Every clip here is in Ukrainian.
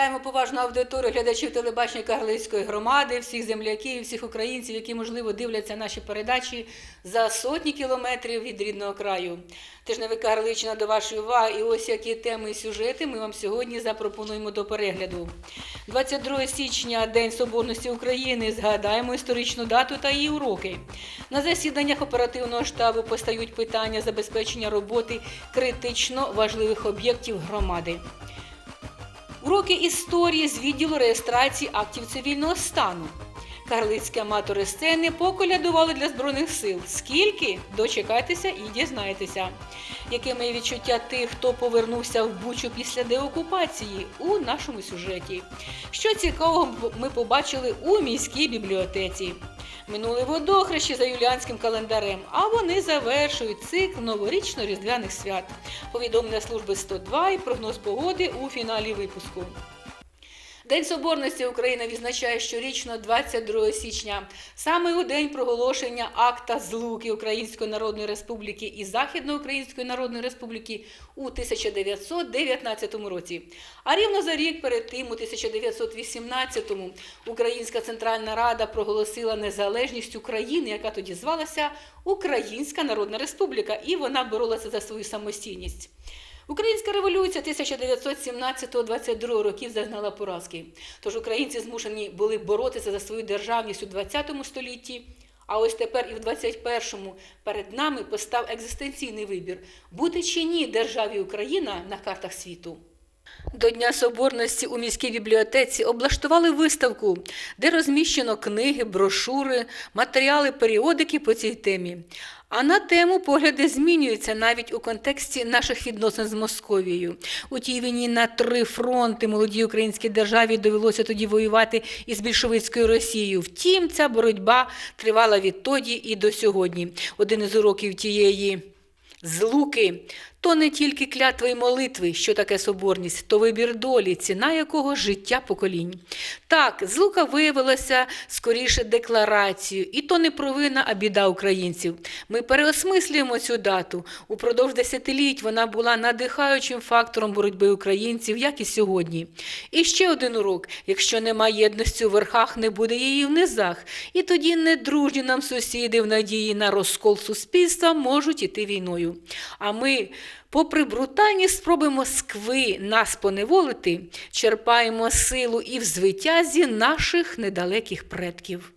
Вітаємо поважну аудиторію глядачів телебачення Карлицької громади, всіх земляків, всіх українців, які, можливо, дивляться наші передачі за сотні кілометрів від рідного краю. Тижневик Карличина до вашої уваги. І ось які теми і сюжети ми вам сьогодні запропонуємо до перегляду. 22 січня, День Соборності України. Згадаємо історичну дату та її уроки. На засіданнях оперативного штабу постають питання забезпечення роботи критично важливих об'єктів громади. Уроки історії з відділу реєстрації актів цивільного стану. Карлицькі аматори сцени поколядували для Збройних сил. Скільки? Дочекайтеся і дізнаєтеся. Яке моє відчуття тих, хто повернувся в Бучу після деокупації у нашому сюжеті. Що цікавого ми побачили у міській бібліотеці. Минули водохрещі за юліанським календарем, а вони завершують цикл новорічно-різдвяних свят. Повідомлення служби 102 і прогноз погоди у фіналі випуску. День Соборності України відзначає щорічно 22 січня, саме у день проголошення акта злуки Української Народної Республіки і Західноукраїнської Народної Республіки у 1919 році. А рівно за рік перед тим, у 1918-му, Українська Центральна Рада проголосила незалежність України, яка тоді звалася Українська Народна Республіка, і вона боролася за свою самостійність. Українська революція 1917-22 років зазнала поразки. Тож українці змушені були боротися за свою державність у 20 столітті. А ось тепер і в 21-му перед нами постав екзистенційний вибір бути чи ні державі Україна на картах світу. До Дня Соборності у міській бібліотеці облаштували виставку, де розміщено книги, брошури, матеріали, періодики по цій темі. А на тему погляди змінюються навіть у контексті наших відносин з Московією. У тій війні на три фронти молодій українській державі довелося тоді воювати із більшовицькою Росією. Втім, ця боротьба тривала відтоді і до сьогодні. Один із уроків тієї злуки то не тільки клятви й молитви, що таке соборність, то вибір долі, ціна якого життя поколінь. Так, злука виявилася скоріше декларацією, і то не провина, а біда українців. Ми переосмислюємо цю дату. Упродовж десятиліть вона була надихаючим фактором боротьби українців, як і сьогодні. І ще один урок: якщо немає єдності у верхах, не буде її в низах. І тоді недружні нам сусіди в надії на розкол суспільства можуть іти війною. А ми. Попри брутальні спроби Москви нас поневолити, черпаємо силу і в звитязі наших недалеких предків.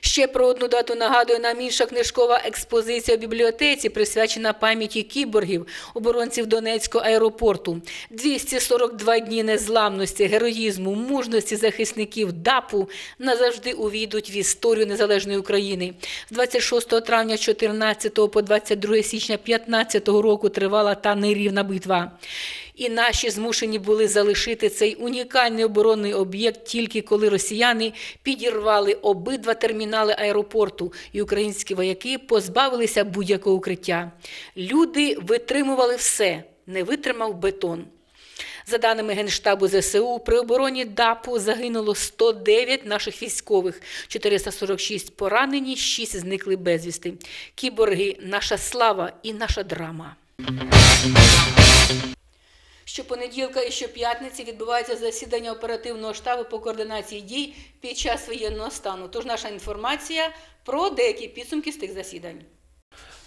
Ще про одну дату нагадує нам інша книжкова експозиція у бібліотеці, присвячена пам'яті кіборгів, оборонців Донецького аеропорту. 242 дні незламності, героїзму, мужності захисників ДАПу назавжди увійдуть в історію незалежної України. З 26 травня 14 по 22 січня 15 року тривала та нерівна битва. І наші змушені були залишити цей унікальний оборонний об'єкт тільки коли росіяни підірвали обидва термінали аеропорту, і українські вояки позбавилися будь-якого укриття. Люди витримували все, не витримав бетон. За даними Генштабу ЗСУ, при обороні ДАПу загинуло 109 наших військових, 446 поранені, 6 зникли безвісти. Кіборги наша слава і наша драма. Щопонеділка і щоп'ятниці відбувається засідання оперативного штабу по координації дій під час воєнного стану. Тож наша інформація про деякі підсумки з тих засідань.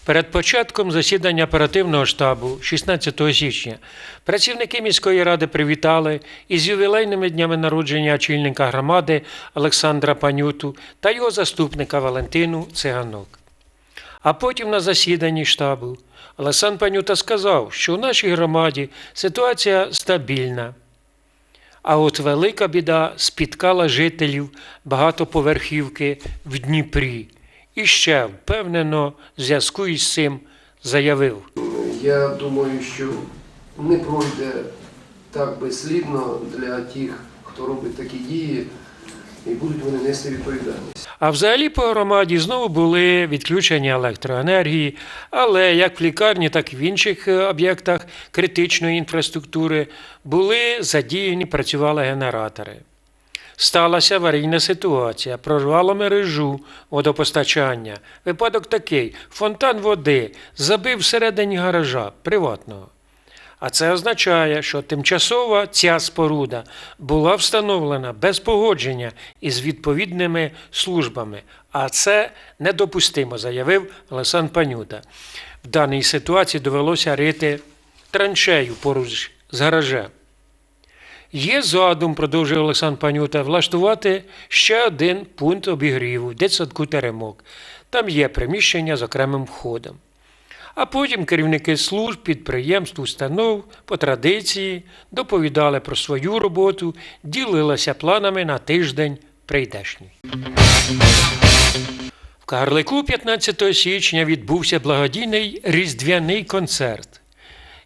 Перед початком засідання оперативного штабу 16 січня працівники міської ради привітали із ювілейними днями народження очільника громади Олександра Панюту та його заступника Валентину Циганок. А потім на засіданні штабу Олександр Панюта сказав, що у нашій громаді ситуація стабільна. А от велика біда спіткала жителів багатоповерхівки в Дніпрі. І ще впевнено, зв'язку із цим заявив. Я думаю, що не пройде так безслідно для тих, хто робить такі дії, і будуть вони нести відповідальність. А взагалі по громаді знову були відключення електроенергії, але як в лікарні, так і в інших е, об'єктах критичної інфраструктури були задіяні, працювали генератори. Сталася аварійна ситуація, прорвало мережу водопостачання. Випадок такий: фонтан води забив всередині гаража приватного. А це означає, що тимчасово ця споруда була встановлена без погодження із відповідними службами, а це недопустимо, заявив Олександр Панюта. В даній ситуації довелося рити траншею поруч з гаражем. Є задум, продовжує Олександр Панюта, влаштувати ще один пункт обігріву в дитсадку Теремок. Там є приміщення з окремим входом. А потім керівники служб, підприємств, установ по традиції доповідали про свою роботу, ділилися планами на тиждень прийдешній. В Кагарлику 15 січня відбувся благодійний різдвяний концерт.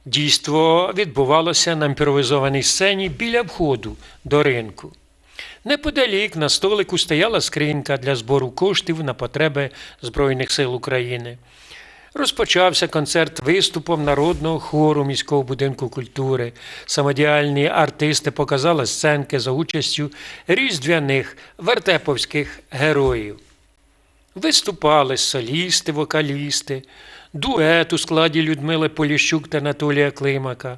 Дійство відбувалося на імпровізованій сцені біля входу до ринку. Неподалік на столику стояла скринька для збору коштів на потреби Збройних сил України. Розпочався концерт виступом народного хору міського будинку культури. Самодіяльні артисти показали сценки за участю різдвяних вертеповських героїв. Виступали солісти, вокалісти, дует у складі Людмили Поліщук та Анатолія Климака,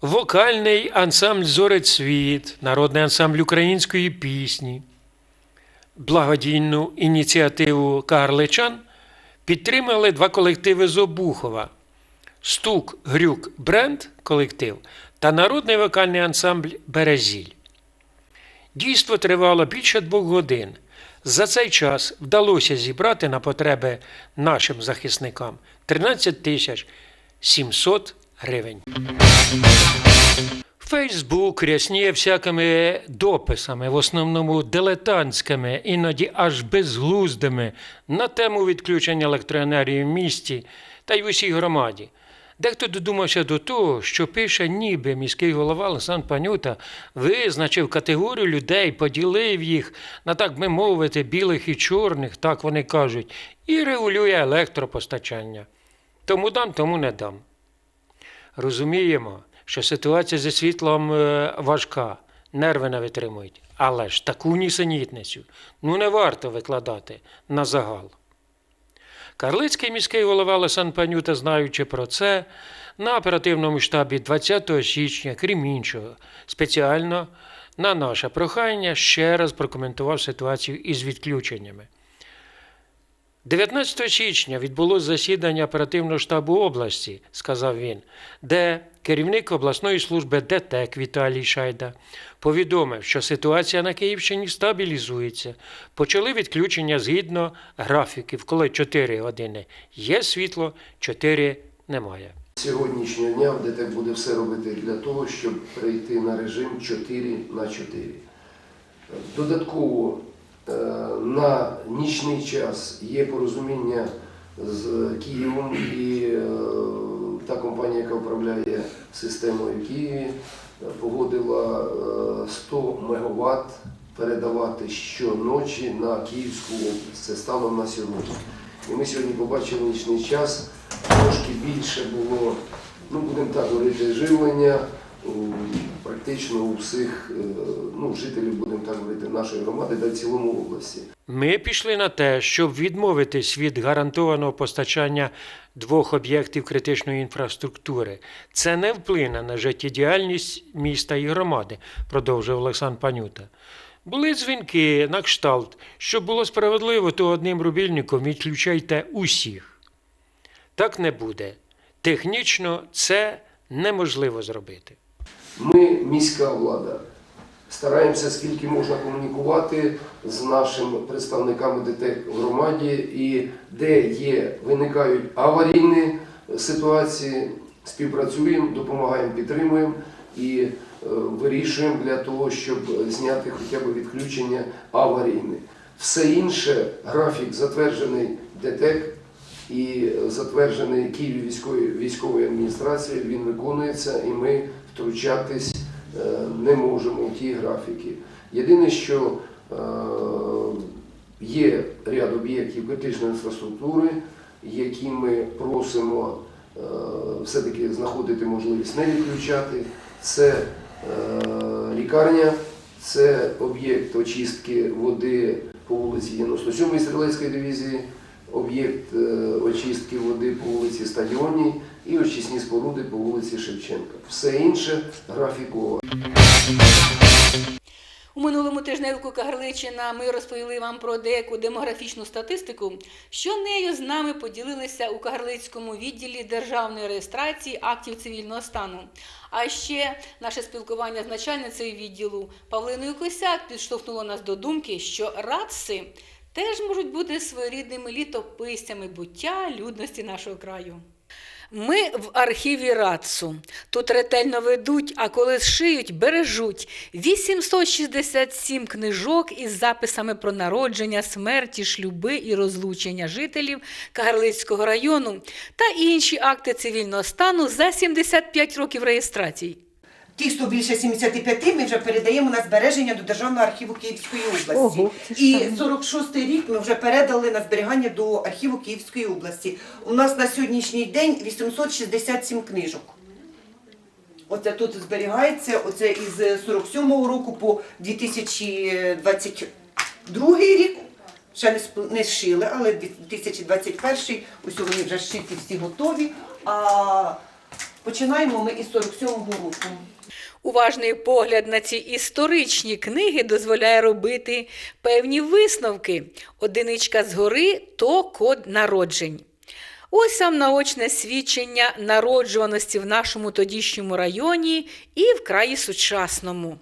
вокальний ансамбль Зорецвіт, народний ансамбль української пісні. Благодійну ініціативу кагарличан підтримали два колективи з Обухова Стук Грюк Бренд колектив та народний вокальний ансамбль Березіль. Дійство тривало більше двох годин. За цей час вдалося зібрати на потреби нашим захисникам 13 тисяч 700 гривень. Фейсбук рясніє всякими дописами, в основному дилетантськими, іноді аж безглуздими, на тему відключення електроенергії в місті та й в усій громаді. Дехто додумався до того, що пише, ніби міський голова Олександр Панюта визначив категорію людей, поділив їх на, так би мовити, білих і чорних, так вони кажуть, і регулює електропостачання. Тому дам, тому не дам. Розуміємо, що ситуація зі світлом е, важка, нерви не витримують. Але ж таку нісенітницю ну не варто викладати на загал. Карлицький міський голова Олександр Панюта, знаючи про це, на оперативному штабі 20 січня, крім іншого, спеціально на наше прохання ще раз прокоментував ситуацію із відключеннями. 19 січня відбулося засідання оперативного штабу області, сказав він, де керівник обласної служби ДТЕК Віталій Шайда повідомив, що ситуація на Київщині стабілізується. Почали відключення згідно графіків, коли 4 години є світло, 4 немає. Сьогоднішнього дня ДТЕК буде все робити для того, щоб перейти на режим 4 на 4. Додатково на нічний час є порозуміння з Києвом і е, та компанія, яка управляє системою в Києві, е, погодила е, 100 МВт передавати щоночі на Київську область. Це станом на сьогодні. І ми сьогодні побачили нічний час, трошки більше було, ну будемо так говорити, живлення практично у всіх е, ну, жителів, будемо так говорити, нашої громади та в цілому області. Ми пішли на те, щоб відмовитись від гарантованого постачання двох об'єктів критичної інфраструктури. Це не вплине на життєдіяльність міста і громади, продовжив Олександр Панюта. Були дзвінки на кшталт, щоб було справедливо, то одним рубільником відключайте усіх. Так не буде. Технічно це неможливо зробити. Ми, міська влада, стараємося скільки можна комунікувати з нашими представниками ДТЕК в громаді і де є, виникають аварійні ситуації, співпрацюємо, допомагаємо, підтримуємо і е, вирішуємо для того, щоб зняти хоча б відключення аварійне. Все інше, графік затверджений ДТЕК і затверджений Києві військової, військової адміністрації, він виконується, і ми втручатись е, не можемо в ті графіки. Єдине, що е, є ряд об'єктів критичної інфраструктури, які ми просимо е, все-таки знаходити можливість не відключати. Це лікарня, це об'єкт очистки води по вулиці 97-ї стрілецької дивізії, об'єкт очистки води по вулиці Стадіонній і очисні споруди по вулиці Шевченка. Все інше графіково. У минулому тижневику Кагарличина ми розповіли вам про деяку демографічну статистику, що нею з нами поділилися у Кагарлицькому відділі державної реєстрації актів цивільного стану. А ще наше спілкування з начальницею відділу Павлиною Косяк підштовхнуло нас до думки, що радси теж можуть бути своєрідними літописцями буття людності нашого краю. Ми в архіві РАЦУ. Тут ретельно ведуть, а коли зшиють, бережуть 867 книжок із записами про народження, смерті, шлюби і розлучення жителів Кагарлицького району та інші акти цивільного стану за 75 років реєстрації. Ті, хто більше 75, ми вже передаємо на збереження до Державного архіву Київської області. Ого, це ж І там. 46-й рік ми вже передали на зберігання до архіву Київської області. У нас на сьогоднішній день 867 книжок. Оце тут зберігається, оце із 47-го року по 2022 рік. Ще не, сп- не зшили, але 2021 ось вони вже зшиті всі готові. А починаємо ми із 47-го року. Уважний погляд на ці історичні книги дозволяє робити певні висновки. Одиничка згори то код народжень. Ось сам наочне свідчення народжуваності в нашому тодішньому районі і в краї сучасному.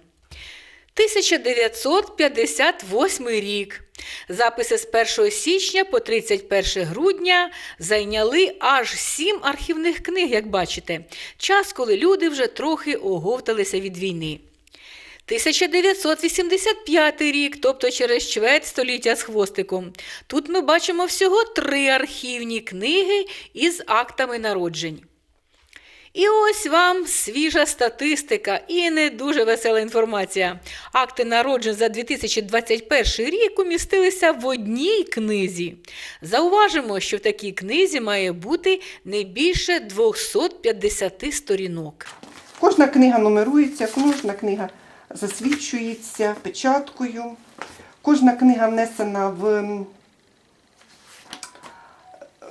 1958 рік. Записи з 1 січня по 31 грудня зайняли аж сім архівних книг, як бачите, час, коли люди вже трохи оговталися від війни. 1985 рік, тобто через чверть століття з хвостиком. Тут ми бачимо всього три архівні книги із актами народжень. І ось вам свіжа статистика і не дуже весела інформація. Акти народжень за 2021 рік умістилися в одній книзі. Зауважимо, що в такій книзі має бути не більше 250 сторінок. Кожна книга нумерується, кожна книга засвідчується печаткою. Кожна книга внесена в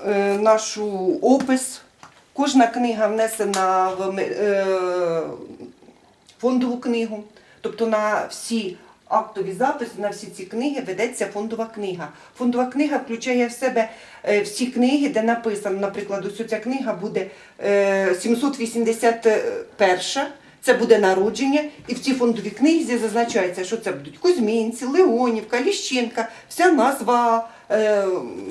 е, нашу опис. Кожна книга внесена в е, фондову книгу. Тобто на всі актові записи, на всі ці книги ведеться фондова книга. Фондова книга включає в себе е, всі книги, де написано, наприклад, ось ця книга буде е, 781. Це буде народження, і в цій фондовій книзі зазначається, що це будуть Кузьмінці, Леонівка, Ліщенка, вся назва е,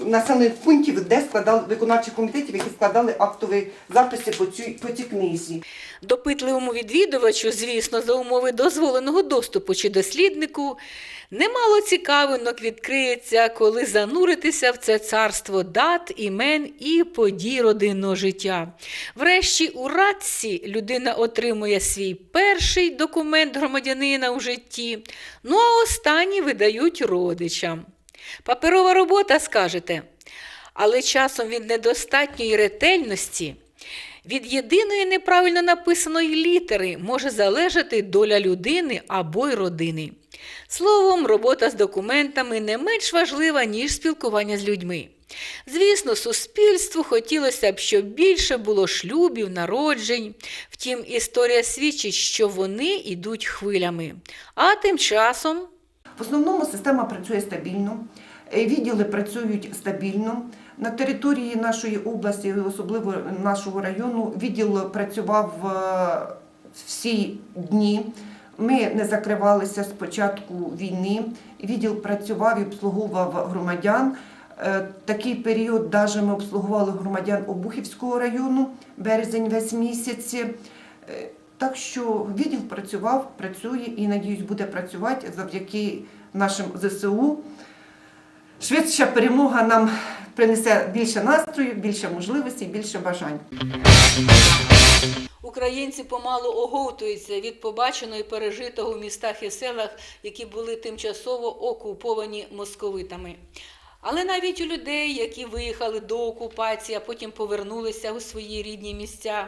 населених пунктів, де складали виконавчих комітетів, які складали актові записи по цій, по цій книзі. Допитливому відвідувачу, звісно, за умови дозволеного доступу чи досліднику, немало цікавинок відкриється, коли зануритися в це царство дат, імен і подій родинного життя. Врешті у радці людина отримує свій перший документ громадянина у житті, ну а останні видають родичам. Паперова робота, скажете, але часом від недостатньої ретельності. Від єдиної неправильно написаної літери може залежати доля людини або й родини. Словом, робота з документами не менш важлива, ніж спілкування з людьми. Звісно, суспільству хотілося б, щоб більше було шлюбів, народжень. Втім, історія свідчить, що вони йдуть хвилями. А тим часом В основному система працює стабільно, е, відділи працюють стабільно. На території нашої області, особливо нашого району, відділ працював е, всі дні. Ми не закривалися з початку війни. Відділ працював і обслуговував громадян. Е, Такий період навіть ми обслуговували громадян Обухівського району, березень весь місяць. Так що відділ працював, працює і, надіюсь, буде працювати завдяки нашим ЗСУ. Швидша перемога нам принесе більше настрою, більше можливостей, більше бажань. Українці помалу оговтуються від побаченого і пережитого в містах і селах, які були тимчасово окуповані московитами. Але навіть у людей, які виїхали до окупації, а потім повернулися у свої рідні місця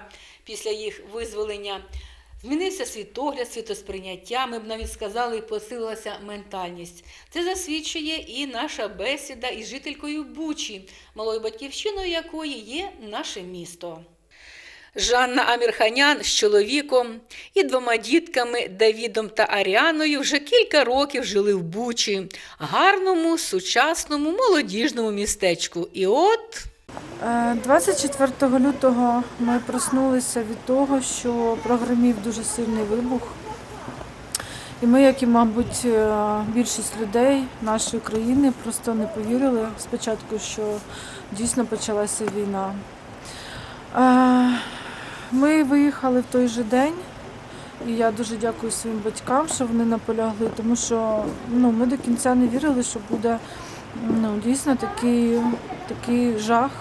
після їх визволення, змінився світогляд, світосприйняття, ми б навіть сказали, посилилася ментальність. Це засвідчує і наша бесіда із жителькою Бучі, малою батьківщиною якої є наше місто. Жанна Амірханян з чоловіком і двома дітками Давідом та Аріаною вже кілька років жили в Бучі, гарному, сучасному, молодіжному містечку. І от 24 лютого ми проснулися від того, що прогремів дуже сильний вибух. І ми, як і, мабуть, е, більшість людей нашої країни, просто не повірили спочатку, що дійсно почалася війна. Е, Ми виїхали в той же день, і я дуже дякую своїм батькам, що вони наполягли, тому що ну, ми до кінця не вірили, що буде ну, дійсно такий, такий жах.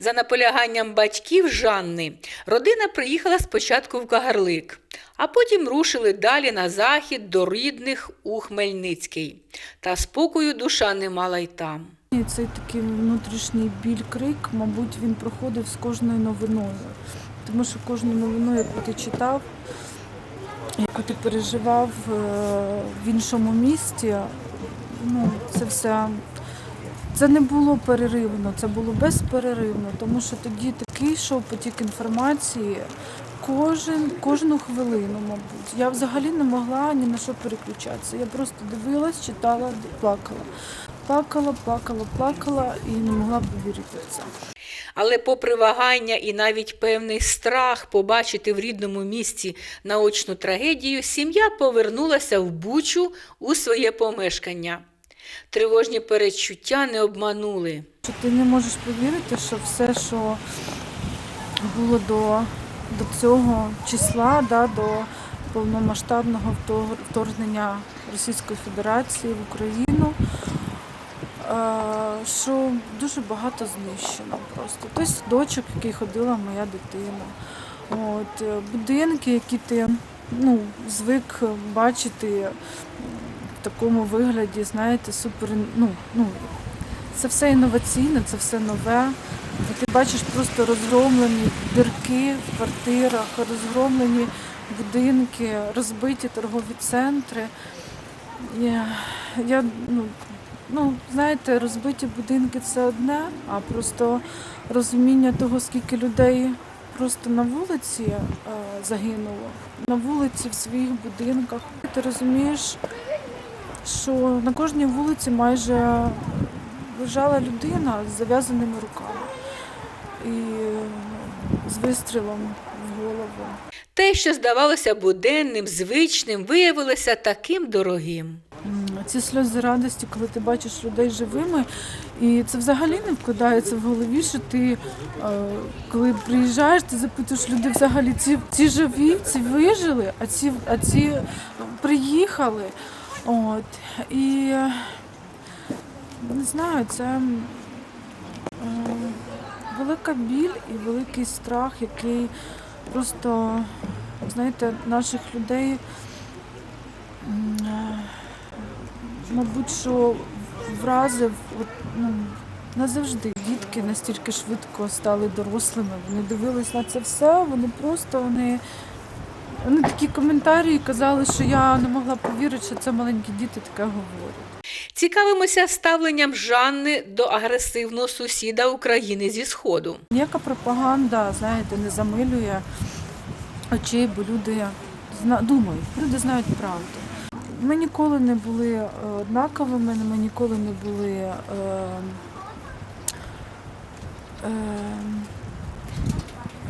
За наполяганням батьків Жанни родина приїхала спочатку в Кагарлик, а потім рушили далі на захід до рідних у Хмельницький. Та спокою душа не мала й там. І цей такий внутрішній біль крик, мабуть, він проходив з кожною новиною. Тому що кожну новину, яку ти читав, яку ти переживав е, в іншому місті, ну, це все. Це не було переривно, це було безперервно, тому що тоді такий йшов потік інформації кожен, кожну хвилину, мабуть. Я взагалі не могла ні на що переключатися. Я просто дивилась, читала, плакала. Плакала, плакала, плакала і не могла повірити в це. Але попри вагання і навіть певний страх побачити в рідному місті наочну трагедію, сім'я повернулася в Бучу у своє помешкання. Тривожні передчуття не обманули. Ти не можеш повірити, що все, що було до, до цього числа, да, до повномасштабного вторгнення Російської Федерації в Україну, е, що дуже багато знищено просто. Тобто дочок, який ходила моя дитина. От, е, будинки, які ти ну, звик бачити такому вигляді, знаєте, супер. Ну, ну, це все інноваційне, це все нове. Ти бачиш просто розгромлені дірки в квартирах, розгромлені будинки, розбиті торгові центри. Я, я ну, ну, знаєте, розбиті будинки це одне, а просто розуміння того, скільки людей просто на вулиці е, загинуло, на вулиці, в своїх будинках. Ти розумієш, що на кожній вулиці майже лежала людина з зав'язаними руками і з вистрілом в голову. Те, що здавалося буденним, звичним, виявилося таким дорогим. Ці сльози радості, коли ти бачиш людей живими, і це взагалі не вкладається в голові, що ти, е, коли приїжджаєш, ти запитуєш люди взагалі, ці, ці живі, ці вижили, а ці, а ці приїхали. От. І е, не знаю, це е, велика біль і великий страх, який просто, знаєте, наших людей. е, мабуть, що вразив от, ну, назавжди. Дітки настільки швидко стали дорослими. Вони дивились на це все, вони просто вони. Вони такі коментарі казали, що я не могла повірити, що це маленькі діти таке говорять. Цікавимося ставленням Жанни до агресивного сусіда України зі Сходу. Ніяка пропаганда, знаєте, не замилює очей, бо люди зна... думають, люди знають правду. Ми ніколи не були е, однаковими, ми ніколи не були. Е... Е...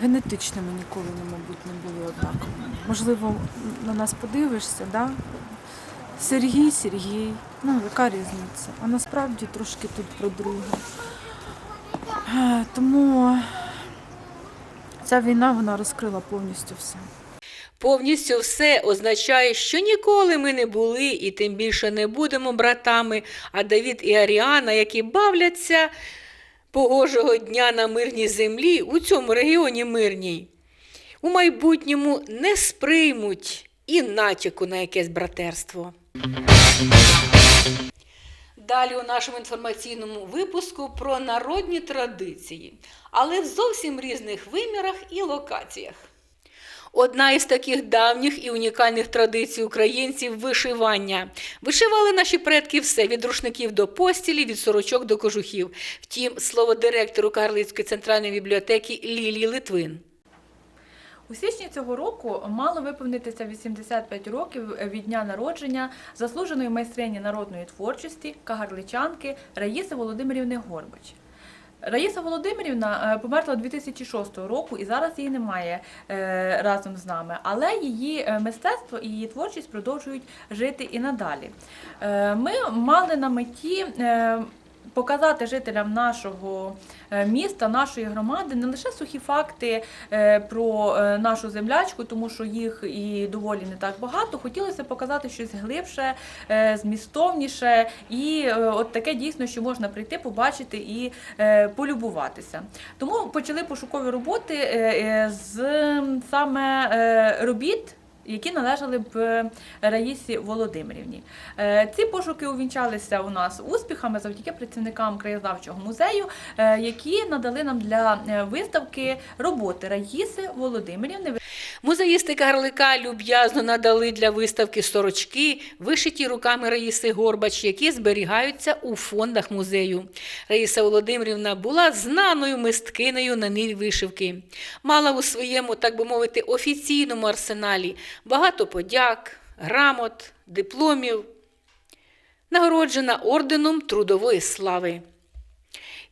Генетичними ніколи, не, мабуть, не були однаковими. Можливо, на нас подивишся, да? Сергій, Сергій, ну яка різниця? А насправді трошки тут про друге. Е, Тому ця війна вона розкрила повністю все. Повністю все означає, що ніколи ми не були і тим більше не будемо братами, а Давід і Аріана, які бавляться погожого дня на мирній землі у цьому регіоні мирній, у майбутньому не сприймуть і натяку на якесь братерство. Далі у нашому інформаційному випуску про народні традиції, але в зовсім різних вимірах і локаціях. Одна із таких давніх і унікальних традицій українців вишивання. Вишивали наші предки все від рушників до постілі, від сорочок до кожухів. Втім, слово директору Карлицької центральної бібліотеки Лілії Литвин. У січні цього року мало виповнитися 85 років від дня народження заслуженої майстрині народної творчості кагарличанки Раїси Володимирівни Горбач. Раїса Володимирівна е, померла 2006 року і зараз її немає е, разом з нами, але її е, мистецтво і її творчість продовжують жити і надалі. Ми мали на меті показати жителям нашого е, міста, нашої громади не лише сухі факти е, про е, нашу землячку, тому що їх і доволі не так багато. Хотілося показати щось глибше, змістовніше і от таке дійсно, що можна прийти, побачити і полюбуватися. Тому почали пошукові роботи з саме робіт. Які належали б е, Раїсі Володимирівні. Е, Ці пошуки увінчалися у нас успіхами завдяки працівникам краєзнавчого музею, е, які надали нам для виставки роботи Раїси Володимирівни. Музеїсти Карлика люб'язно надали для виставки сорочки, вишиті руками Раїси Горбач, які зберігаються у фондах музею. Раїса Володимирівна була знаною мисткинею на ниві вишивки. Мала у своєму, так би мовити, офіційному арсеналі багато подяк, грамот, дипломів, нагороджена орденом Трудової слави.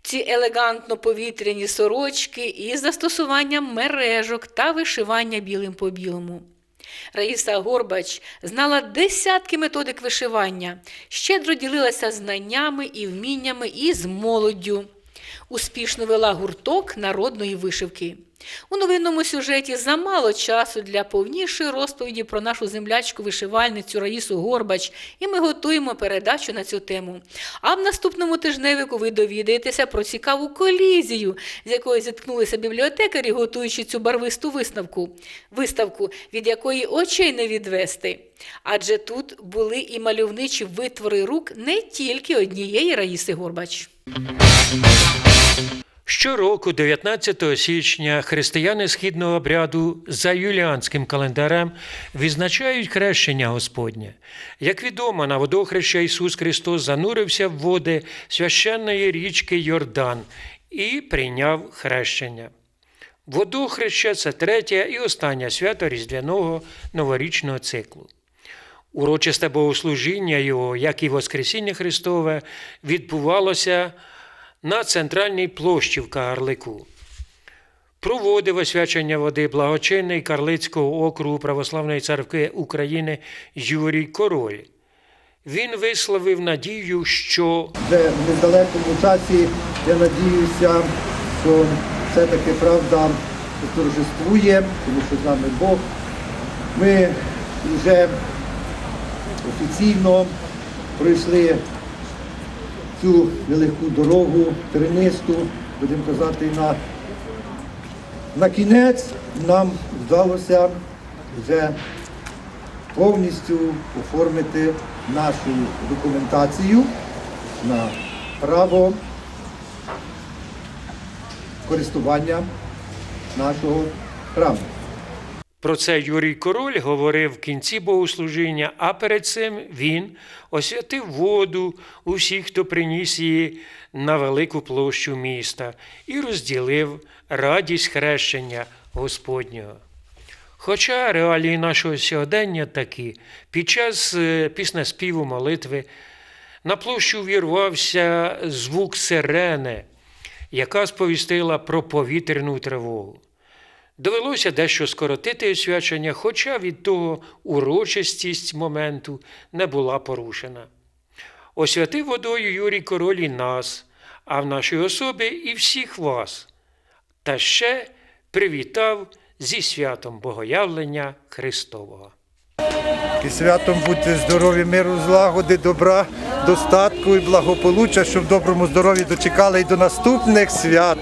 Ці елегантно повітряні сорочки із застосуванням мережок та вишивання білим по білому. Раїса Горбач знала десятки методик вишивання, щедро ділилася знаннями і вміннями із молоддю. Успішно вела гурток народної вишивки. У новинному сюжеті замало часу для повнішої розповіді про нашу землячку вишивальницю Раїсу Горбач, і ми готуємо передачу на цю тему. А в наступному тижневику ви довідаєтеся про цікаву колізію, з якою зіткнулися бібліотекарі, готуючи цю барвисту виставку, виставку, від якої очей не відвести. Адже тут були і мальовничі витвори рук не тільки однієї Раїси Горбач. Щороку, 19 січня, християни східного обряду за юліанським календарем відзначають хрещення Господнє. Як відомо, на водохреща Ісус Христос занурився в води священної річки Йордан і прийняв хрещення. Водохреща це третє і останнє свято Різдвяного новорічного циклу. Урочисте богослужіння його, як і Воскресіння Христове, відбувалося на центральній площі в Кагарлику. Проводив освячення води благочинний Карлицького округу Православної церкви України Юрій Король. Він висловив надію, що вже в недалекому часі я надіюся, що все-таки правда торжествує, тому що з нами Бог. Ми вже офіційно пройшли цю велику дорогу, тернисту, будемо казати, на, на кінець нам вдалося вже повністю оформити нашу документацію на право користування нашого храму. Про це Юрій Король говорив в кінці богослужіння, а перед цим він освятив воду усіх, хто приніс її на велику площу міста, і розділив радість хрещення Господнього. Хоча реалії нашого сьогодення такі, під час е, піснеспіву молитви на площу вірвався звук сирени, яка сповістила про повітряну тривогу. Довелося дещо скоротити освячення, хоча від того урочистість моменту не була порушена. Освятив водою Юрій Король і нас, а в нашій особі і всіх вас. Та ще привітав зі святом Богоявлення Христового. І святом будьте здорові, миру, злагоди, добра, достатку і благополуччя, щоб в доброму здоров'ї дочекали і до наступних свят.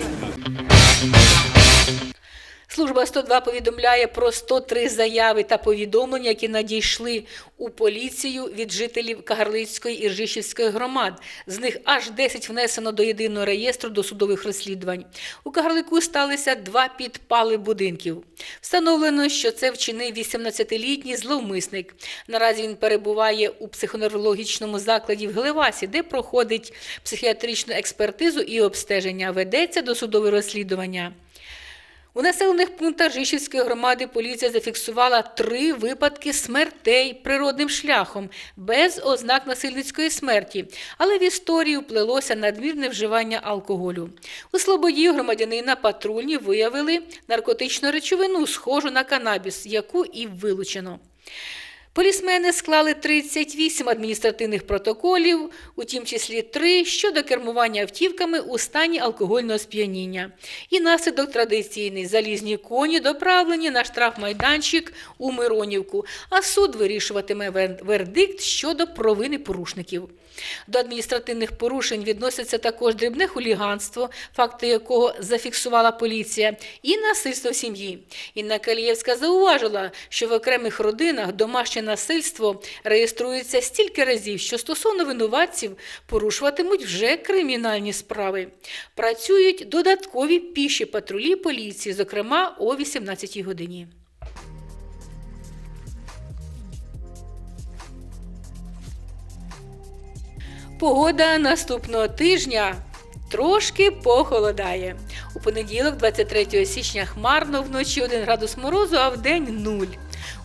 Служба 102 повідомляє про 103 заяви та повідомлення, які надійшли у поліцію від жителів Кагарлицької і Ржищівської громад. З них аж 10 внесено до єдиного реєстру досудових розслідувань. У Кагарлику сталися два підпали будинків. Встановлено, що це вчинив 18-літній зловмисник. Наразі він перебуває у психоневрологічному закладі в Гливасі, де проходить психіатричну експертизу і обстеження. Ведеться досудове розслідування. У населених пунктах Жишівської громади поліція зафіксувала три випадки смертей природним шляхом без ознак насильницької смерті, але в історію вплелося надмірне вживання алкоголю. У Слободі громадянина патрульні виявили наркотичну речовину, схожу на канабіс, яку і вилучено. Полісмени склали 38 адміністративних протоколів, у тім числі 3 щодо кермування автівками у стані алкогольного сп'яніння. І наслідок традиційний залізні коні доправлені на штрафмайданчик у Миронівку, а суд вирішуватиме вердикт щодо провини порушників. До адміністративних порушень відносяться також дрібне хуліганство, факти якого зафіксувала поліція, і насильство в сім'ї. Інна Калієвська зауважила, що в окремих родинах домашнє насильство реєструється стільки разів, що стосовно винуватців порушуватимуть вже кримінальні справи. Працюють додаткові піші патрулі поліції, зокрема о 18 годині. Погода наступного тижня трошки похолодає. У понеділок, 23 січня, хмарно вночі 1 градус морозу, а вдень 0.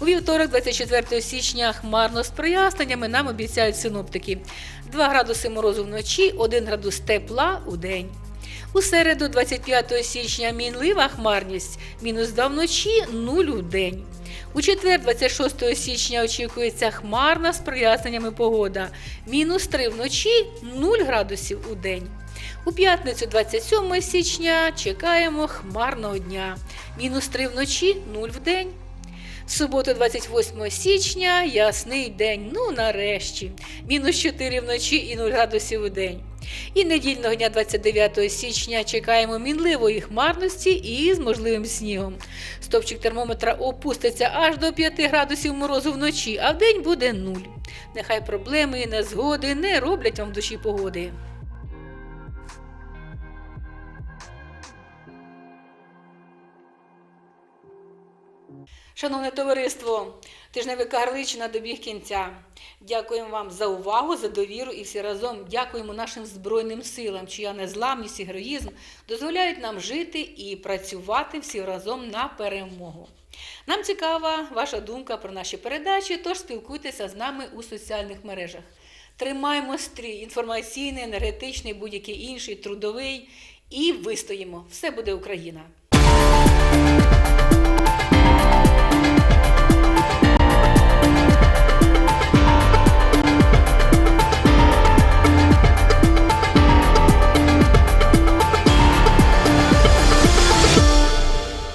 У вівторок, 24 січня, хмарно з проясненнями нам обіцяють синоптики. 2 градуси морозу вночі, 1 градус тепла у день. У середу, 25 січня, мінлива хмарність, мінус 2 вночі, 0 у день. У четвер, 26 січня, очікується хмарна з проясненнями погода. Мінус 3 вночі, 0 градусів у день. У п'ятницю, 27 січня, чекаємо хмарного дня. Мінус 3 вночі, 0 в день. Суботу, 28 січня, ясний день. Ну, нарешті. Мінус 4 вночі і 0 градусів у день. І недільного дня 29 січня чекаємо мінливої хмарності і з можливим снігом. Стопчик термометра опуститься аж до 5 градусів морозу вночі, а вдень буде 0. Нехай проблеми і незгоди не роблять вам в душі погоди. Шановне товариство, тижневик Карличина добіг кінця. Дякуємо вам за увагу, за довіру і всі разом дякуємо нашим Збройним силам, чия незламність і героїзм дозволяють нам жити і працювати всі разом на перемогу. Нам цікава ваша думка про наші передачі, тож спілкуйтеся з нами у соціальних мережах. Тримаємо стрій інформаційний, енергетичний, будь-який інший, трудовий і вистоїмо. Все буде Україна!